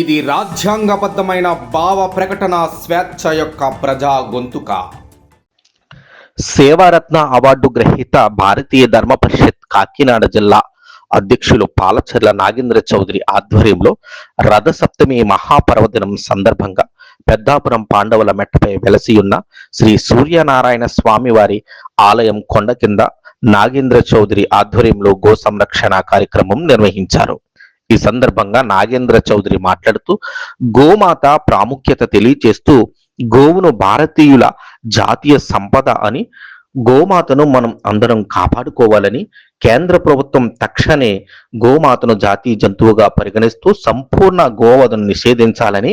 ఇది రాజ్యాంగబద్ధమైన భావ ప్రకటన స్వేచ్ఛ యొక్క ప్రజా గొంతుక. సేవారత్న అవార్డు గ్రహీత భారతీయ ధర్మ పరిషత్ కాకినాడ జిల్లా అధ్యక్షులు పాలచర్ల నాగేంద్ర చౌదరి ఆధ్వర్యంలో రథసప్తమి మహాపర్వదినం సందర్భంగా పెద్దాపురం పాండవుల మెట్టపై వెలసి ఉన్న శ్రీ సూర్యనారాయణ స్వామివారి ఆలయం కొండ కింద నాగేంద్ర చౌదరి ఆధ్వర్యంలో గో సంరక్షణ కార్యక్రమం నిర్వహించారు. ఈ సందర్భంగా నాగేంద్ర చౌదరి మాట్లాడుతూ గోమాత ప్రాముఖ్యత తెలియచేస్తూ గోవును భారతీయుల జాతీయ సంపద అని గోమాతను మనం అందరం కాపాడుకోవాలని కేంద్ర ప్రభుత్వం తక్షణే గోమాతను జాతీయ జంతువుగా పరిగణిస్తూ సంపూర్ణ గోవధను నిషేధించాలని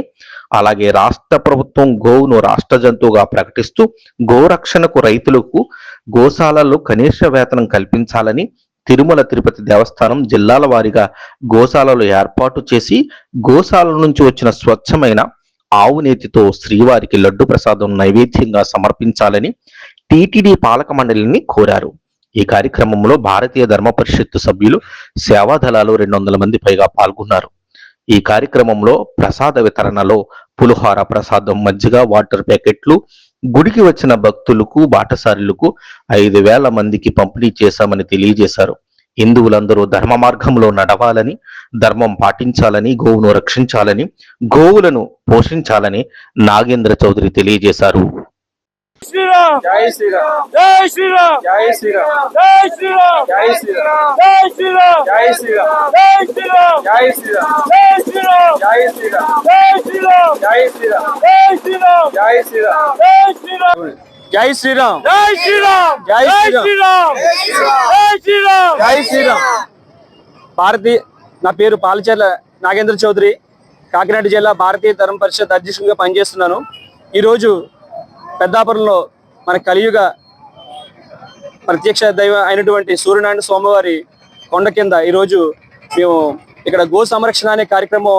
అలాగే రాష్ట్ర ప్రభుత్వం గోవును రాష్ట్ర జంతువుగా ప్రకటిస్తూ గోరక్షణకు రైతులకు గోశాలల్లో కనీస వేతనం కల్పించాలని తిరుమల తిరుపతి దేవస్థానం జిల్లాల వారీగా గోశాలలు ఏర్పాటు చేసి గోశాల నుంచి వచ్చిన స్వచ్ఛమైన ఆవు నేతితో శ్రీవారికి లడ్డు ప్రసాదం నైవేద్యంగా సమర్పించాలని టిటిడి పాలక మండలిని కోరారు. ఈ కార్యక్రమంలో భారతీయ ధర్మ పరిషత్తు సభ్యులు సేవా దళాలు రెండు వందల మంది పైగా పాల్గొన్నారు. ఈ కార్యక్రమంలో ప్రసాద వితరణలో పులిహోర ప్రసాదం మజ్జిగ వాటర్ ప్యాకెట్లు గుడికి వచ్చిన భక్తులకు బాటసారులకు ఐదు వేల మందికి పంపిణీ చేశామని తెలియజేశారు. హిందువులందరూ ధర్మ మార్గంలో నడవాలని ధర్మం పాటించాలని గోవును రక్షించాలని గోవులను పోషించాలని నాగేంద్ర చౌదరి తెలియజేశారు. శ్రీరామ్ జై శ్రీరామ్ జై శ్రీరామ్ జై శ్రీరామ్ జై శ్రీరామ్ జై శ్రీరామ్ జై శ్రీరామ్ జై శ్రీరామ్ జై శ్రీరామ్ జై శ్రీరామ్ జై శ్రీరామ్ జై శ్రీరామ్ జై శ్రీరామ్ జై శ్రీరామ్ జై శ్రీరామ్ జై శ్రీరామ్ జై శ్రీరామ్ జై శ్రీరామ్ జై శ్రీరామ్ జై శ్రీరామ్. జై శ్రీరామ్ జై శ్రీరామ్ భారతీయ నా పేరు పాలచర్ల నాగేంద్ర చౌదరి కాకినాడ జిల్లా భారతీయ ధర్మ పరిషత్ అధ్యక్షుడిగా పనిచేస్తున్నాను ఈరోజు పెద్దాపురంలో మన కలియుగ ప్రత్యక్ష దైవం అయినటువంటి సూర్యనారాయణ స్వామివారి కొండ కింద ఈరోజు మేము ఇక్కడ గో సంరక్షణ అనే కార్యక్రమం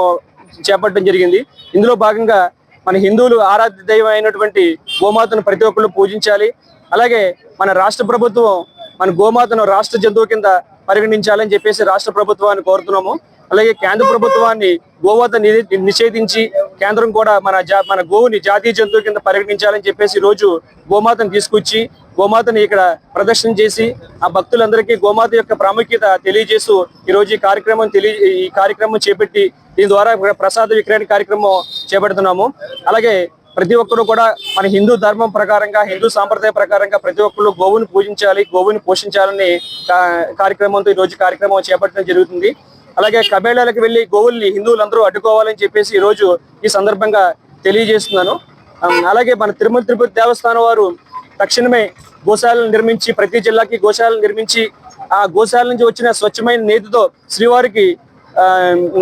చేపట్టడం జరిగింది. ఇందులో భాగంగా మన హిందువులు ఆరాధ్య దైవం అయినటువంటి గోమాతను ప్రతి ఒక్కళ్ళు పూజించాలి. అలాగే మన రాష్ట్ర ప్రభుత్వం మన గోమాతను రాష్ట్ర జంతువు కింద పరిగణించాలని చెప్పేసి రాష్ట్ర ప్రభుత్వాన్ని కోరుతున్నాము. అలాగే కేంద్ర ప్రభుత్వాన్ని గోమాత ని- నిషేధించి కేంద్రం కూడా మన జా మన గోవుని జాతీయ జంతువు కింద పరిగణించాలని చెప్పేసి రోజు గోమాతను తీసుకొచ్చి గోమాతని ఇక్కడ ప్రదర్శన చేసి ఆ భక్తులందరికీ గోమాత యొక్క ప్రాముఖ్యత తెలియజేస్తూ ఈ రోజు ఈ కార్యక్రమం తెలియ ఈ కార్యక్రమం చేపట్టి దీని ద్వారా ప్రసాద విక్రయణ కార్యక్రమం చేపడుతున్నాము. అలాగే ప్రతి ఒక్కరు కూడా మన హిందూ ధర్మం ప్రకారంగా హిందూ సాంప్రదాయ ప్రకారంగా ప్రతి ఒక్కరు గోవుని పూజించాలి గోవుని పోషించాలని కార్యక్రమంతో ఈ రోజు కార్యక్రమం చేపట్టడం జరుగుతుంది. అలాగే కబేళాలకు వెళ్ళి గోవుల్ని హిందువులందరూ అడ్డుకోవాలని చెప్పేసి ఈ రోజు ఈ సందర్భంగా తెలియజేస్తున్నాను. అలాగే మన తిరుమల తిరుపతి దేవస్థానం వారు తక్షణమే గోశాలను నిర్మించి ప్రతి జిల్లాకి గోశాలను నిర్మించి ఆ గోశాల నుంచి వచ్చిన స్వచ్ఛమైన నేతితో శ్రీవారికి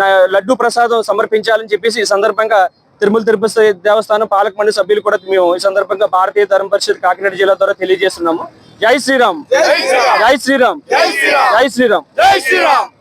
నా- లడ్డు ప్రసాదం సమర్పించాలని చెప్పేసి ఈ సందర్భంగా తిరుమల తిరుపతి దేవస్థానం పాలక మండలి సభ్యులు కూడా మేము ఈ సందర్భంగా భారతీయ ధర్మ పరిషత్ కాకినాడ జిల్లా ద్వారా తెలియజేస్తున్నాము. జై శ్రీరామ్. జై శ్రీరామ్. జై శ్రీరామ్. జై శ్రీరామ్. జై శ్రీరామ్. జై శ్రీరామ్.